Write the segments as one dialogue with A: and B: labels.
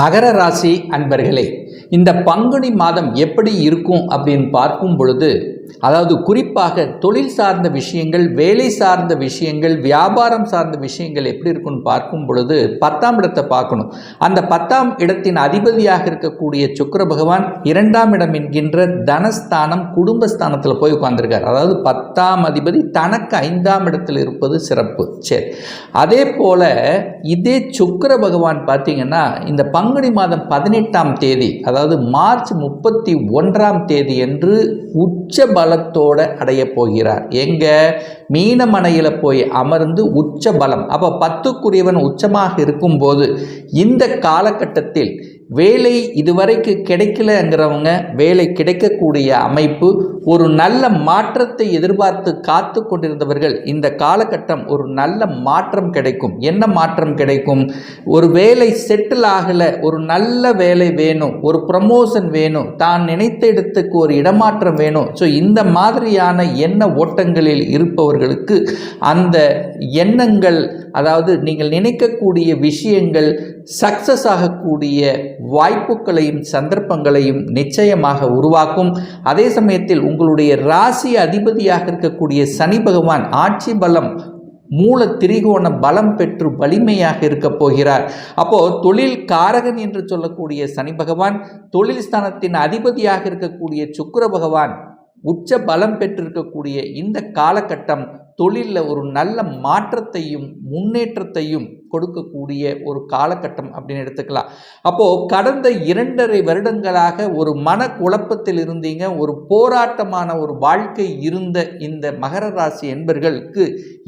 A: மகர ராசி அன்பர்களே இந்த பங்குனி மாதம் எப்படி இருக்கும் அப்படின்னு பார்க்கும் பொழுது அதாவது குறிப்பாக தொழில் சார்ந்த விஷயங்கள் வேலை சார்ந்த விஷயங்கள் வியாபாரம் சார்ந்த விஷயங்கள் எப்படி இருக்குன்னு பார்க்கும் பொழுது பத்தாம் இடத்தை பார்க்கணும். அந்த பத்தாம் இடத்தின் அதிபதியாக இருக்கக்கூடிய சுக்கிர பகவான் இரண்டாம் இடம் என்கின்ற தனஸ்தானம் குடும்பஸ்தானத்தில் போய் உட்கார்ந்துருக்கார். அதாவது பத்தாம் அதிபதி தனக்கு ஐந்தாம் இடத்தில் இருப்பது சிறப்பு. சரி. அதே போல இதே சுக்கிர பகவான் பார்த்தீங்கன்னா இந்த பங்குனி மாதம் பதினெட்டாம் தேதி அதாவது மார்ச் முப்பத்தி ஒன்றாம் தேதி என்று உச்ச பலத்தோட அடைய போகிறார். எங்க? மீனமனையில் போய் அமர்ந்து உச்ச பலம். அப்போ பத்துக்குரியவன் உச்சமாக இருக்கும்போது இந்த காலகட்டத்தில் வேலை இதுவரைக்கு கிடைக்கலங்கிறவங்க வேலை கிடைக்கக்கூடிய அமைப்பு ஒரு நல்ல மாற்றத்தை எதிர்பார்த்து காத்து கொண்டிருந்தவர்கள் இந்த காலகட்டம் ஒரு நல்ல மாற்றம் கிடைக்கும். என்ன மாற்றம் கிடைக்கும்? ஒரு வேலை செட்டில் ஆகலை ஒரு நல்ல வேலை வேணும் ஒரு ப்ரமோஷன் வேணும் தான் நினைத்த இடத்துக்கு ஒரு இடமாற்றம் வேணும். ஸோ இந்த மாதிரியான எண்ண ஓட்டங்களில் இருப்பவர்களுக்கு அந்த எண்ணங்கள் அதாவது நீங்கள் நினைக்கக்கூடிய விஷயங்கள் சக்சஸ் ஆகக்கூடிய வாய்ப்புகளையும் சந்தர்ப்பங்களையும் நிச்சயமாக உருவாக்கும். அதே சமயத்தில் உங்களுடைய ராசி அதிபதியாக இருக்கக்கூடிய சனி பகவான் ஆட்சி பலம் மூல திரிகோண பலம் பெற்று வலிமையாக இருக்க போகிறார். அப்போ தொழில் காரகன் என்று சொல்லக்கூடிய சனி பகவான் தொழில் ஸ்தானத்தின் அதிபதியாக இருக்கக்கூடிய சுக்கிர பகவான் உச்ச பலம் பெற்றிருக்கக்கூடிய இந்த காலகட்டம் தொழிலில் ஒரு நல்ல மாற்றத்தையும் முன்னேற்றத்தையும் கொடுக்கக்கூடிய ஒரு காலகட்டம் அப்படின்னு எடுத்துக்கலாம். அப்போது கடந்த இரண்டரை வருடங்களாக ஒரு மன குழப்பத்தில் இருந்தீங்க ஒரு போராட்டமான ஒரு வாழ்க்கை இருந்த இந்த மகர ராசி என்பர்களுக்கு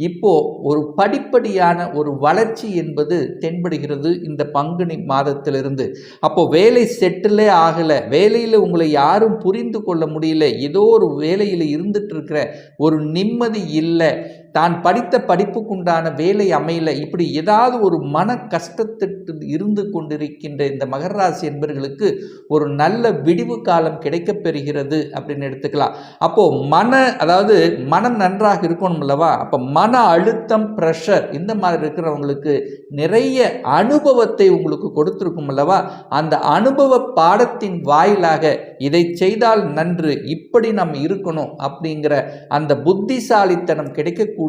A: இப்போ ஒரு படிப்படியான ஒரு வளர்ச்சி என்பது தென்படுகிறது இந்த பங்குனி மாதத்திலிருந்து. அப்போ வேலை செட்டிலே ஆகலை வேலையில் உங்களை யாரும் புரிந்து கொள்ள முடியல ஏதோ ஒரு வேலையில் இருந்துட்டு இருக்கிற ஒரு நிம்மதி இல்லை தான் படித்த படிப்புக்குண்டான வேலை அமையல. இப்படி ஏதாவது ஒரு மன கஷ்டத்திட்டு இருந்து கொண்டிருக்கின்ற இந்த மகர ராசி என்பர்களுக்கு ஒரு நல்ல விடிவு காலம் கிடைக்கப் பெறுகிறது அப்படின்னு எடுத்துக்கலாம். அப்போது மன அதாவது மனம் நன்றாக இருக்கணும் அல்லவா? அப்போ மன அழுத்தம் ப்ரெஷர் இந்த மாதிரி இருக்கிறவங்களுக்கு நிறைய அனுபவத்தை உங்களுக்கு கொடுத்துருக்கும் அல்லவா? அந்த அனுபவ பாடத்தின் வாயிலாக இதை செய்தால் நன்று இப்படி நம்ம இருக்கணும் அப்படிங்கிற அந்த புத்திசாலித்தனம் கிடைக்கக்கூடிய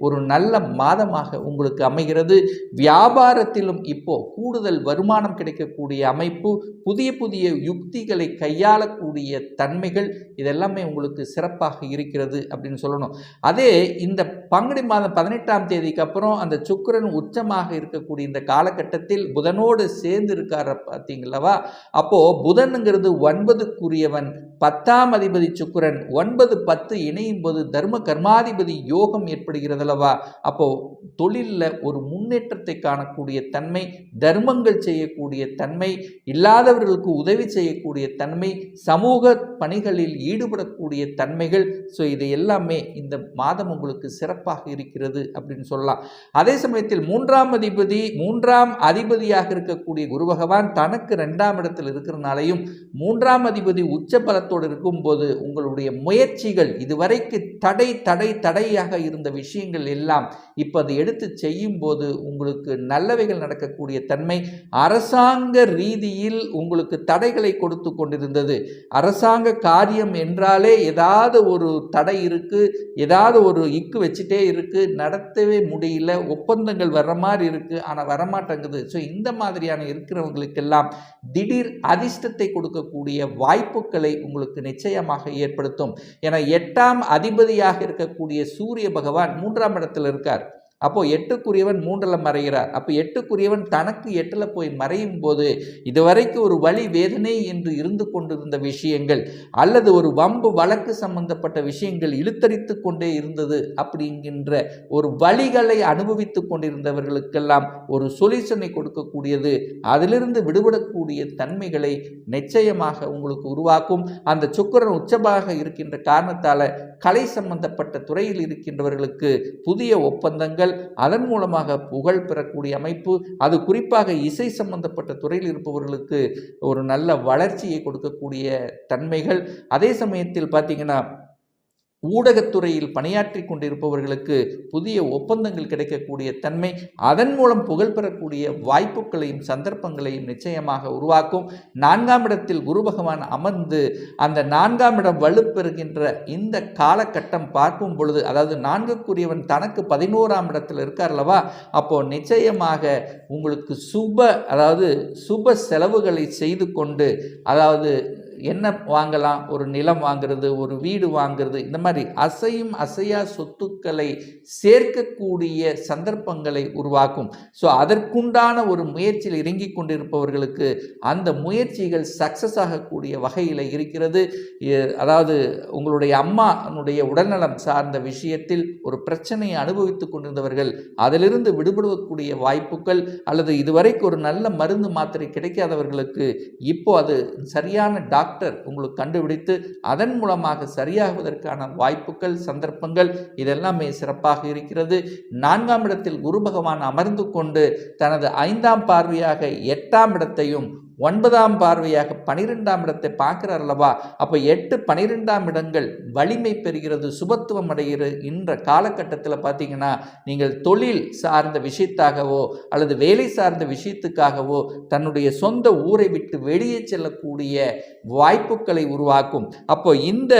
A: ஒரு நல்ல மாதமாக உங்களுக்கு அமைகிறது. வியாபாரத்திலும் இப்போ கூடுதல் வருமானம் கிடைக்கக்கூடிய அமைப்பு புதிய புதிய யுக்திகளை கையாளக்கூடிய தன்மைகள் இதெல்லாமே உங்களுக்கு சிறப்பாக இருக்கிறது அப்படின்னு சொல்லணும். அதே இந்த பங்குனி மாதம் பதினெட்டாம் தேதிக்கு அப்புறம் அந்த சுக்கிரன் உச்சமாக இருக்கக்கூடிய இந்த காலகட்டத்தில் புதனோடு சேர்ந்து இருக்கார பார்த்தீங்களவா? அப்போ புதனுங்கிறது ஒன்பதுக்குரியவன் பத்தாம் அதிபதி சுக்கிரன் ஒன்பது பத்து இணையும் போது தர்ம கர்மாதிபதி யோகம் ஏற்படுகிறதல்லவா? அப்போ தொழிலில் ஒரு முன்னேற்றத்தை காணக்கூடிய தன்மை தர்மங்கள் செய்யக்கூடிய தன்மை இல்லாதவர்களுக்கு உதவி செய்யக்கூடிய தன்மை சமூக பணிகளில் ஈடுபடக்கூடிய தன்மைகள் ஸோ இது எல்லாமே இந்த மாதம் உங்களுக்கு சிறப்பாக இருக்கிறது அப்படின்னு சொல்லலாம். அதே சமயத்தில் மூன்றாம் அதிபதி மூன்றாம் அதிபதியாக இருக்கக்கூடிய குரு பகவான் தனக்கு ரெண்டாம் இடத்தில் இருக்கிறனாலையும் மூன்றாம் அதிபதி உச்ச பலத்தோடு இருக்கும்போது உங்களுடைய முயற்சிகள் இதுவரைக்கு தடை தடை தடையாக இருந்த விஷயங்கள் எல்லாம் இப்போ அதை எடுத்து செய்யும் போது உங்களுக்கு நல்லவைகள் நடக்கக்கூடிய தன்மை அரசாங்க ரீதியில் உங்களுக்கு தடைகளை கொடுத்து கொண்டிருந்தது. அரசாங்க காரியம் என்றாலே ஏதாவது ஒரு தடை இருக்கு ஏதாவது ஒரு இக்கு வச்சுட்டே இருக்கு நடத்தவே முடியல ஒப்பந்தங்கள் வர்ற மாதிரி இருக்கு ஆனால் வரமாட்டேங்குது. ஸோ இந்த மாதிரியான இருக்கிறவங்களுக்கெல்லாம் திடீர் அதிர்ஷ்டத்தை கொடுக்கக்கூடிய வாய்ப்புகளை உங்களுக்கு நிச்சயமாக ஏற்படுத்தும். என எட்டாம் அதிபதியாக இருக்கக்கூடிய சூரிய பகவான் பகவான் மூன்றாம் இடத்தில் இருக்கார். அப்போது எட்டுக்குரியவன் மூன்றில் மறைகிறார். அப்போ எட்டுக்குரியவன் தனக்கு எட்டில் போய் மறையும் போது இதுவரைக்கும் ஒரு வழி வேதனை என்று இருந்து கொண்டிருந்த விஷயங்கள் அல்லது ஒரு வம்பு வழக்கு சம்பந்தப்பட்ட விஷயங்கள் இழுத்தரித்து கொண்டே இருந்தது அப்படிங்கின்ற ஒரு வழிகளை அனுபவித்து கொண்டிருந்தவர்களுக்கெல்லாம் ஒரு சொல்யூஷனை கொடுக்கக்கூடியது. அதிலிருந்து விடுபடக்கூடிய தன்மைகளை நிச்சயமாக உங்களுக்கு உருவாக்கும். அந்த சுக்கரன் உச்சமாக இருக்கின்ற காரணத்தால் கலை சம்பந்தப்பட்ட துறையில் இருக்கின்றவர்களுக்கு புதிய ஒப்பந்தங்கள் அதன் மூலமாக புகழ் பெறக்கூடிய அமைப்பு அது குறிப்பாக இசை சம்பந்தப்பட்ட துறையில் இருப்பவர்களுக்கு ஒரு நல்ல வளர்ச்சியை கொடுக்கக்கூடிய தன்மைகள். அதே சமயத்தில் பார்த்தீங்கன்னா ஊடகத்துறையில் பணியாற்றி கொண்டிருப்பவர்களுக்கு புதிய ஒப்பந்தங்கள் கிடைக்கக்கூடிய தன்மை அதன் மூலம் புகழ் பெறக்கூடிய வாய்ப்புகளையும் சந்தர்ப்பங்களையும் நிச்சயமாக உருவாக்கும். நான்காம் இடத்தில் குரு பகவான் அமர்ந்து அந்த நான்காம் இடம் வலுப்பெறுகின்ற இந்த காலகட்டம் பார்க்கும் பொழுது அதாவது நான்குக்குரியவன் தனக்கு பதினோராம் இடத்தில் இருக்கார் அல்லவா? அப்போ நிச்சயமாக உங்களுக்கு சுப அதாவது சுப செலவுகளை செய்து கொண்டு அதாவது என்ன வாங்கலாம்? ஒரு நிலம் வாங்குறது ஒரு வீடு வாங்கிறது இந்த மாதிரி அசையும் அசையா சொத்துக்களை சேர்க்கக்கூடிய சந்தர்ப்பங்களை உருவாக்கும். ஸோ அதற்குண்டான ஒரு முயற்சியில் இறங்கி கொண்டிருப்பவர்களுக்கு அந்த முயற்சிகள் சக்சஸ் ஆகக்கூடிய வகையில் இருக்கிறது. அதாவது உங்களுடைய அம்மானுடைய உடல்நலம் சார்ந்த விஷயத்தில் ஒரு பிரச்சனையை அனுபவித்துக் கொண்டிருந்தவர்கள் அதிலிருந்து விடுபடக்கூடிய வாய்ப்புகள் அல்லது இதுவரைக்கு ஒரு நல்ல மருந்து மாத்திரை கிடைக்காதவர்களுக்கு இப்போ அது சரியான டாக்டர் உங்களுக்கு கண்டுபிடித்து அதன் மூலமாக சரியாகுவதற்கான வாய்ப்புகள் சந்தர்ப்பங்கள் இதெல்லாமே சிறப்பாக இருக்கிறது. நான்காம் இடத்தில் குரு பகவான் அமர்ந்து கொண்டு தனது ஐந்தாம் பார்வையாக எட்டாம் இடத்தையும் ஒன்பதாம் பார்வையாக பனிரெண்டாம் இடத்தை பார்க்கிறார் அல்லவா அப்போ எட்டு பனிரெண்டாம் இடங்கள் வலிமை பெறுகிறது சுபத்துவம் அடைகிறது என்ற காலகட்டத்தில் பார்த்தீங்கன்னா நீங்கள் தொழில் சார்ந்த விஷயத்தாகவோ அல்லது வேலை சார்ந்த விஷயத்துக்காகவோ தன்னுடைய சொந்த ஊரை விட்டு வெளியே செல்லக்கூடிய வாய்ப்புகளை உருவாக்கும். அப்போ இந்த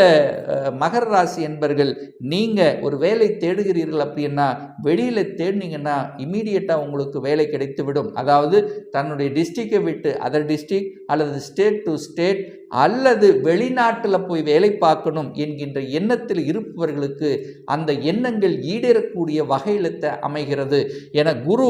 A: மகர ராசி என்பர்கள் நீங்கள் ஒரு வேலை தேடுகிறீர்கள் அப்படின்னா வெளியில் தேடினீங்கன்னா இமீடியட்டாக உங்களுக்கு வேலை கிடைத்துவிடும். அதாவது தன்னுடைய டிஸ்ட்ரிக்டை விட்டு அதர் டிஸ்ட்ரிக்ட் அல்லது ஸ்டேட் டு ஸ்டேட் அல்லது வெளிநாட்டில் போய் வேலை பார்க்கணும் என்கின்ற எண்ணத்தில் இருப்பவர்களுக்கு அந்த எண்ணங்கள் ஈடேறக்கூடிய வகையில் அமைகிறது. என குரு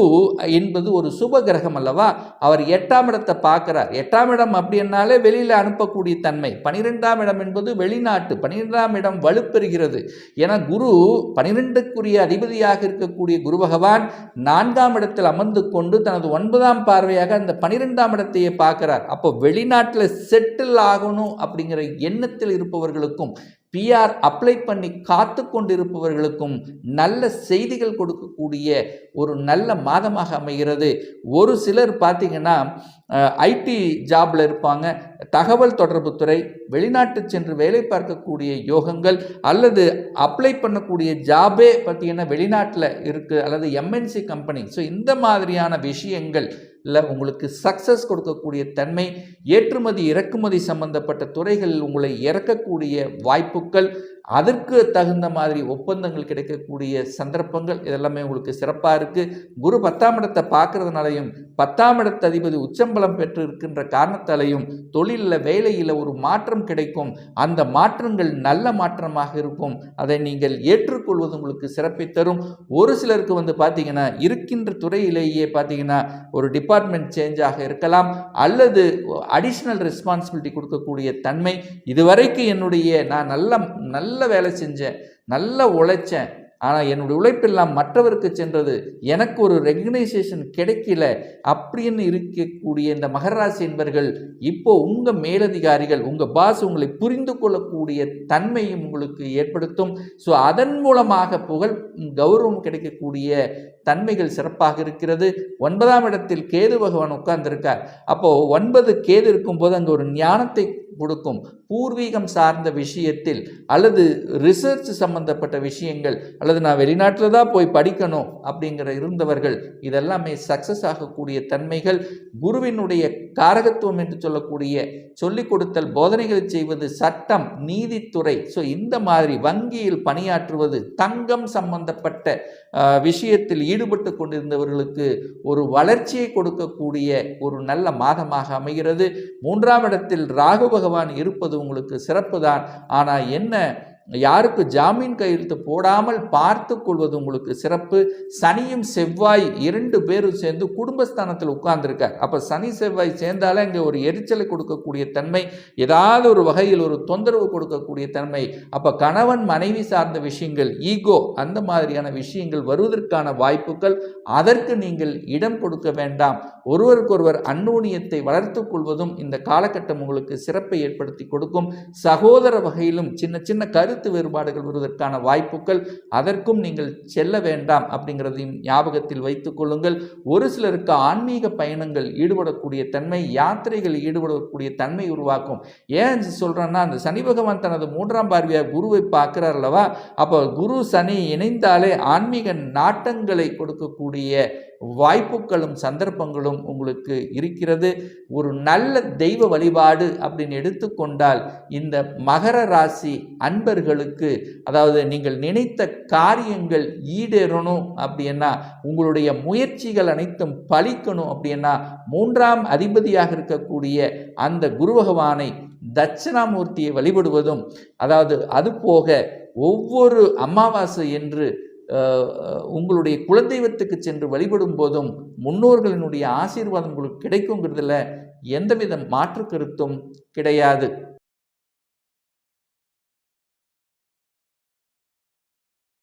A: என்பது ஒரு சுப கிரகம் அல்லவா? அவர் எட்டாம் இடத்தை பார்க்கிறார். எட்டாம் இடம் அப்படின்னாலே வெளியில் அனுப்பக்கூடிய தன்மை. பனிரெண்டாம் இடம் என்பது வெளிநாட்டு பனிரெண்டாம் இடம் வலுப்பெறுகிறது. என குரு பனிரெண்டுக்குரிய அதிபதியாக இருக்கக்கூடிய குரு பகவான் நான்காம் இடத்தில் அமர்ந்து கொண்டு தனது ஒன்பதாம் பார்வையாக அந்த பனிரெண்டாம் இடத்தையே பார்க்கிறார். அப்போ வெளிநாட்டில் செட்டில் ஆகணும் அப்படிங்கிற எண்ணத்தில் இருப்பவர்களுக்கும் பிஆர் அப்ளை பண்ணி காத்து கொண்டிருப்பவர்களுக்கும் நல்ல செய்திகள் கொடுக்கக்கூடிய ஒரு நல்ல மாதமாக அமைகிறது. ஒரு சிலர் பார்த்திங்கன்னா ஐடி ஜாப்ல இருப்பாங்க. தகவல் தொடர்புத்துறை வெளிநாட்டு சென்று வேலை பார்க்கக்கூடிய யோகங்கள் அல்லது அப்ளை பண்ணக்கூடிய ஜாபே பார்த்தீங்கன்னா வெளிநாட்டில் இருக்குது அல்லது எம்என்சி கம்பெனி ஸோ இந்த மாதிரியான விஷயங்கள் இல்லை உங்களுக்கு சக்ஸஸ் கொடுக்கக்கூடிய தன்மை ஏற்றுமதி இறக்குமதி சம்பந்தப்பட்ட துறைகளில் உங்களை இறக்கக்கூடிய வாய்ப்புகள் அதற்கு தகுந்த மாதிரி ஒப்பந்தங்கள் கிடைக்கக்கூடிய சந்தர்ப்பங்கள் இதெல்லாமே உங்களுக்கு சிறப்பாக இருக்குது குரு பத்தாம் இடத்தை பார்க்கறதுனாலையும் பத்தாம் இடத்த அதிபதி உச்சம்பலம் பெற்று இருக்கின்ற காரணத்தாலையும் தொழிலில் வேலையில் ஒரு மாற்றம் கிடைக்கும். அந்த மாற்றங்கள் நல்ல மாற்றமாக இருக்கும். அதை நீங்கள் ஏற்றுக்கொள்வது உங்களுக்கு சிறப்பை தரும். ஒரு சிலருக்கு வந்து பார்த்தீங்கன்னா இருக்கின்ற துறையிலேயே பார்த்தீங்கன்னா ஒரு டிபார்ட்மெண்ட் சேஞ்சாக இருக்கலாம். அல்லது அடிஷ்னல் ரெஸ்பான்சிபிலிட்டி கொடுக்கக்கூடிய தன்மை. இதுவரைக்கும் என்னுடைய நான் நல்ல நல்ல நல்ல வேலை செஞ்சேன் நல்லா உழைச்சேன். ஆனால் என்னுடைய உழைப்பெல்லாம் மற்றவருக்கு சென்றது எனக்கு ஒரு ரெகனைசேஷன் கிடைக்கல அப்படின்னு இருக்கக்கூடிய இந்த மகராசி என்பர்கள் இப்போ உங்கள் மேலதிகாரிகள் உங்கள் பாஸ் உங்களை புரிந்து கொள்ளக்கூடிய தன்மையும் உங்களுக்கு ஏற்படுத்தும். ஸோ அதன் மூலமாக புகழ் கௌரவம் கிடைக்கக்கூடிய தன்மைகள் சிறப்பாக இருக்கிறது. ஒன்பதாம் இடத்தில் கேது பகவான் உட்கார்ந்திருக்கார். அப்போது ஒன்பது கேது இருக்கும்போது அங்கே ஒரு ஞானத்தை கொடுக்கும். பூர்வீகம் சார்ந்த விஷயத்தில் அல்லது ரிசர்ச் சம்பந்தப்பட்ட விஷயங்கள் அல்லது நான் வெளிநாட்டில் தான் போய் படிக்கணும் அப்படிங்கிற இருந்தவர்கள் இதெல்லாமே சக்ஸஸ் ஆகக்கூடிய தன்மைகள் குருவினுடைய காரகத்துவம் என்று சொல்லக்கூடிய சொல்லிக் கொடுத்தல் போதனைகளை செய்வது சட்டம் நீதித்துறை ஸோ இந்த மாதிரி வங்கியில் பணியாற்றுவது தங்கம் சம்பந்தப்பட்ட விஷயத்தில் ஈடுபட்டு கொண்டிருந்தவர்களுக்கு ஒரு வளர்ச்சியை கொடுக்கக்கூடிய ஒரு நல்ல மாதமாக அமைகிறது. மூன்றாம் இடத்தில் ராகுபக பகவான் இருப்பது உங்களுக்கு சிறப்பு தான் ஆனால் என்ன யாருக்கு ஜாமீன் கையெழுத்து போடாமல் பார்த்து கொள்வது உங்களுக்கு சிறப்பு? சனியும் செவ்வாய் இரண்டு பேரும் சேர்ந்து குடும்பஸ்தானத்தில் உட்கார்ந்துருக்கார். அப்போ சனி செவ்வாய் சேர்ந்தாலே அங்கே ஒரு எரிச்சலை கொடுக்கக்கூடிய தன்மை ஏதாவது ஒரு வகையில் ஒரு தொந்தரவு கொடுக்கக்கூடிய தன்மை. அப்போ கணவன் மனைவி சார்ந்த விஷயங்கள் ஈகோ அந்த மாதிரியான விஷயங்கள் வருவதற்கான வாய்ப்புகள் அதற்கு நீங்கள் இடம் கொடுக்க வேண்டாம். ஒருவருக்கொருவர் அந்நூனியத்தை வளர்த்துக் கொள்வதும் இந்த காலகட்டம் உங்களுக்கு சிறப்பை ஏற்படுத்தி கொடுக்கும். சகோதர வகையிலும் சின்ன சின்ன கரு கருத்து வேறுபாடுகள் வருவதற்கான வாய்ப்புகள் அதற்கும் நீங்கள் செல்ல வேண்டாம் அப்படிங்கிறதையும் ஞாபகத்தில் வைத்துக் கொள்ளுங்கள். ஒரு சிலருக்கு ஆன்மீக பயணங்கள் ஈடுபடக்கூடிய தன்மை யாத்திரைகள் ஈடுபடக்கூடிய தன்மை உருவாக்கும். ஏன் சொல்கிறேன்னா அந்த சனி பகவான் தனது மூன்றாம் பார்வையாக குருவை பார்க்கிறார் அல்லவா? அப்போ குரு சனி இணைந்தாலே ஆன்மீக நாட்டங்களை கொடுக்கக்கூடிய வாய்ப்புகளும் சந்தர்ப்பங்களும் உங்களுக்கு இருக்கிறது. ஒரு நல்ல தெய்வ வழிபாடு அப்படின்னு எடுத்துக்கொண்டால் இந்த மகர ராசி அன்பர்களுக்கு அதாவது நீங்கள் நினைத்த காரியங்கள் ஈடேறணும் அப்படின்னா உங்களுடைய முயற்சிகள் அனைத்தும் பலிக்கணும் அப்படின்னா மூன்றாம் அதிபதியாக இருக்கக்கூடிய அந்த குரு பகவானை தட்சிணாமூர்த்தியை வழிபடுவதும் அதாவது அது போக ஒவ்வொரு அமாவாசை என்று உங்களுடைய குலதெய்வத்துக்கு சென்று வழிபடும் போதும் முன்னோர்களினுடைய ஆசீர்வாதம் உங்களுக்கு கிடைக்குங்கிறதுல எந்தவித மாற்று கருத்தும் கிடையாது.